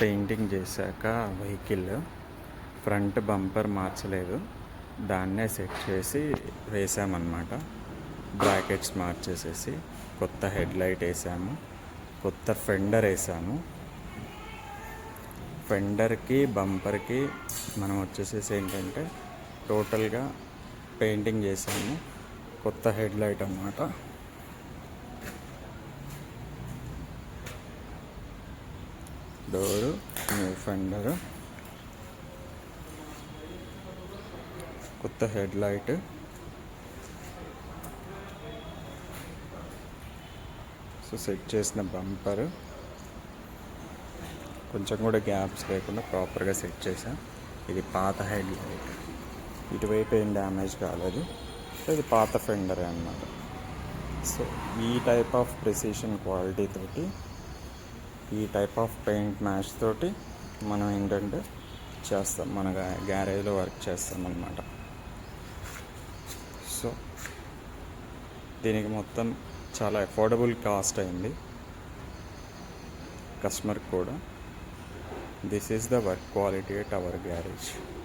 Painting చేశాక vehicle front bumper మార్చలేదు. దాన్నే సెట్ చేసి వేసామన్నమాట. బ్రాకెట్స్ మార్చేసేసి కొత్త హెడ్ లైట్ వేసాము. కొత్త ఫెండర్ వేసాము. ఫెండర్కి బంపర్కి మనం వచ్చేసేసి ఏంటంటే టోటల్గా పెయింటింగ్ చేసాము. కొత్త హెడ్ లైట్ అన్నమాట. డోరు న్యూ ఫెండర్ కొత్త హెడ్ లైట్ సో సెట్ చేసిన బంపర్. కొంచెం కూడా గ్యాప్స్ లేకుండా ప్రాపర్గా సెట్ చేసా ఇది పాత హెడ్ లైట్. ఇటువైపు ఏం డ్యామేజ్ కాలేదు. సో ఇది పాత ఫెండరే అన్నమాట. సో ఈ టైప్ ఆఫ్ ప్రెసిషన్ క్వాలిటీ తోటి ఈ టైప్ ఆఫ్ పెయింట్ మ్యాచ్ తోటి మనం ఏంటంటే చేస్తాం. మన గ్యారేజ్లో వర్క్ చేస్తాం అన్నమాట. సో దీనికి మొత్తం చాలా అఫోర్డబుల్ కాస్ట్ అయింది. కస్టమర్ కూడా. This is the work quality at our garage